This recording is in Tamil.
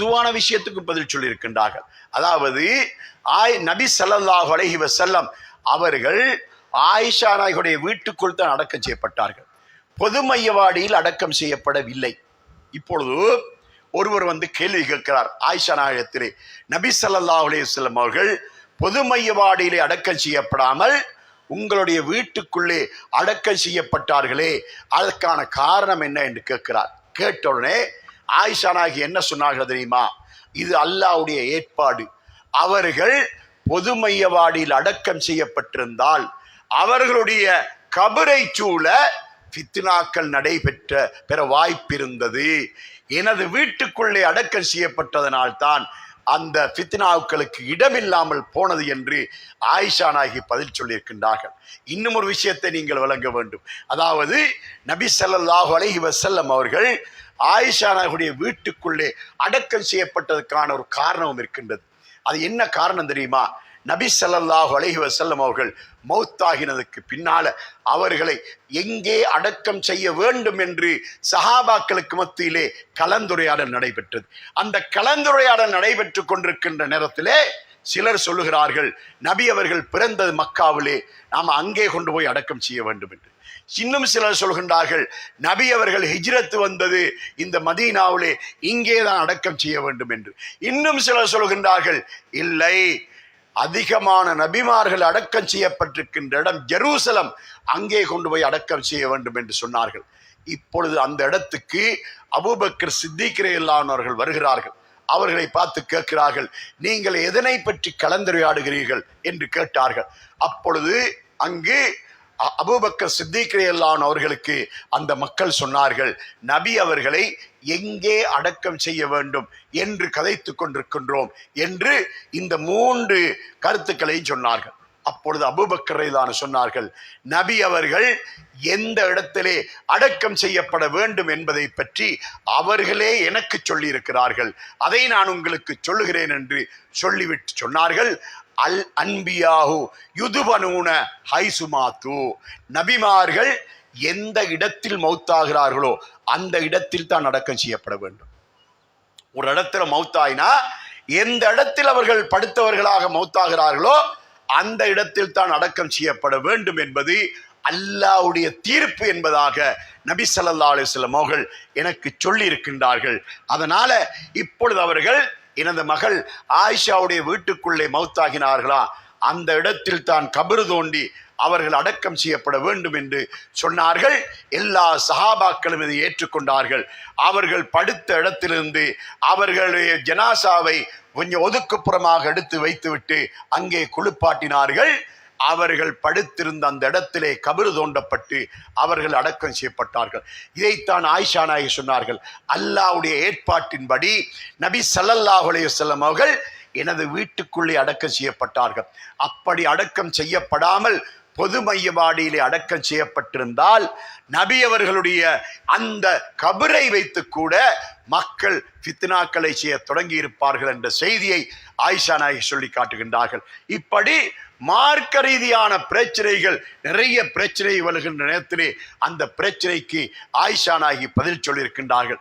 பொதுவான விஷயத்துக்கு பதில் சொல்லியிருக்கின்றார்கள் அதாவது ஆய் நபி ஸல்லல்லாஹு அலஹி வசல்லம் அவர்கள் ஆயிஷா நாயகுடைய வீட்டுக்குள் தான் அடக்கம் செய்யப்பட்டார்கள். பொது மையவாடியில் அடக்கம் செய்யப்படவில்லை. இப்பொழுது ஒருவர் வந்து கேள்வி கேட்கிறார். ஆயிஷா நாயகத்திலே நபி ஸல்லல்லாஹு அலையம் அவர்கள் பொது மையவாடியிலே அடக்கம் செய்யப்படாமல் உங்களுடைய வீட்டுக்குள்ளே அடக்கம் செய்யப்பட்டார்களே அதற்கான காரணம் என்ன என்று கேட்கிறார். கேட்ட உடனே ஆயிஷா நாயகி என்ன சொன்னார்கள் தெரியுமா? இது அல்லாஹ்வுடைய ஏற்பாடு. அவர்கள் பொது மையவாடியில் அடக்கம் செய்யப்பட்டிருந்தால் அவர்களுடைய கபரை சூழ பித்னாக்கள் நடைபெற்ற பெற வாய்ப்பிருந்தது. எனது வீட்டுக்குள்ளே அடக்கம் செய்யப்பட்டதனால் தான் அந்த ஃபித்னாவுக்களுக்கு இடமில்லாமல் போனது என்று ஆயிஷா நாயகி பதில் சொல்லியிருக்கின்றார்கள். இன்னும் ஒரு விஷயத்தை நீங்கள் வழங்க வேண்டும். அதாவது நபி சல்லாஹு அலஹி வசல்லம் அவர்கள் ஆயிஷா நாயகுடைய வீட்டுக்குள்ளே அடக்கம் செய்யப்பட்டதற்கான ஒரு காரணமும் இருக்கின்றது. அது என்ன காரணம் தெரியுமா? நபி ஸல்லல்லாஹு அலஹி வசல்லம் அவர்கள் மௌத்தாகினதுக்கு பின்னால அவர்களை எங்கே அடக்கம் செய்ய வேண்டும் என்று சஹாபாக்களுக்கு மத்தியிலே கலந்துரையாடல் நடைபெற்றது. அந்த கலந்துரையாடல் நடைபெற்று கொண்டிருக்கின்ற நேரத்திலே சிலர் சொல்லுகிறார்கள் நபி அவர்கள் பிறந்தது மக்காவிலே நாம் அங்கே கொண்டு போய் அடக்கம் செய்ய வேண்டும் என்று. இன்னும் சிலர் சொல்கின்றார்கள் நபி அவர்கள் ஹிஜ்ரத்து வந்தது இந்த மதீனாவிலே இங்கே தான் அடக்கம் செய்ய வேண்டும் என்று. இன்னும் சிலர் சொல்கின்றார்கள் இல்லை அதிகமான நபிமார்கள் அடக்கம் செய்யப்பட்டிருக்கின்ற இடம் ஜெருசலம் அங்கே கொண்டு போய் அடக்கம் செய்ய வேண்டும் என்று சொன்னார்கள். இப்பொழுது அந்த இடத்துக்கு அபூபக்கர் சித்திக்கிரையில்லானவர்கள் வருகிறார்கள். அவர்களை பார்த்து கேட்கிறார்கள் நீங்கள் எதனை பற்றி கலந்துரையாடுகிறீர்கள்? என்று கேட்டார்கள். அப்பொழுது அங்கு அபூபக்கர் சித்திகிரையல்லான் அவர்களுக்கு அந்த மக்கள் சொன்னார்கள் நபி அவர்களை எங்கே அடக்கம் செய்ய வேண்டும் என்று கதைத்து கொண்டிருக்கின்றோம் என்று இந்த மூன்று கருத்துக்களையும் சொன்னார்கள். அப்பொழுது அபுபக்கரை தான் சொன்னார்கள் நபி அவர்கள் எந்த இடத்திலே அடக்கம் செய்யப்பட வேண்டும் என்பதை பற்றி அவர்களே எனக்கு சொல்லியிருக்கிறார்கள். அதை நான் உங்களுக்கு சொல்லுகிறேன் என்று சொல்லிவிட்டு சொன்னார்கள். அல் அன்பியாஹு யுதுபனூன ஹைசுமாத்து. நபிமார்கள் எந்த இடத்தில் மௌத்தாகிறார்களோ அந்த இடத்தில் தான் அடக்கம் செய்யப்பட வேண்டும். ஒரு இடத்துல மௌத்தாயினா எந்த இடத்தில் அவர்கள் படுத்தவர்களாக மௌத்தாகிறார்களோ அந்த இடத்தில் தான் அடக்கம் செய்யப்பட வேண்டும் என்பது அல்லாவுடைய தீர்ப்பு என்பதாக நபி சல்லா அலைஹி அவர்கள் எனக்கு சொல்லி இருக்கின்றார்கள் அதனால இப்பொழுது அவர்கள் எனது மகள் ஆயிஷாவுடைய வீட்டுக்குள்ளே மௌத்தாகினார்களா அந்த இடத்தில் தான் கபறு தோண்டி அவர்கள் அடக்கம் செய்யப்பட வேண்டும் என்று சொன்னார்கள். எல்லா சஹாபாக்களும் இதை ஏற்றுக்கொண்டார்கள். அவர்கள் படுத்த இடத்திலிருந்து அவர்களுடைய ஜனாசாவை கொஞ்சம் ஒதுக்குப்புறமாக எடுத்து வைத்துவிட்டு அங்கே குளிப்பாட்டினார்கள். அவர்கள் படுத்திருந்த அந்த இடத்திலே கபரு தோண்டப்பட்டு அவர்கள் அடக்கம் செய்யப்பட்டார்கள். இதைத்தான் ஆயிஷா நாயகி சொன்னார்கள். அல்லாஹ்வுடைய ஏற்பாட்டின்படி நபி சல்லல்லாஹுலே செல்லம் அவர்கள் எனது வீட்டுக்குள்ளே அடக்கம் செய்யப்பட்டார்கள். அப்படி அடக்கம் செய்யப்படாமல் பொது மையவாடியிலே அடக்கம் செய்யப்பட்டிருந்தால் நபி அவர்களுடைய அந்த கபரை வைத்து கூட மக்கள் ஃபித்னாக்களை செய்ய தொடங்கி இருப்பார்கள் என்ற செய்தியை ஆயிஷா நாயகி சொல்லி காட்டுகின்றார்கள். இப்படி மார்க்க ரீதியான பிரச்சனைகள் நிறைய பிரச்சனை வருகின்ற நேரத்திலே அந்த பிரச்சனைக்கு ஆயிஷா நாயகி பதில் சொல்லியிருக்கின்றார்கள்.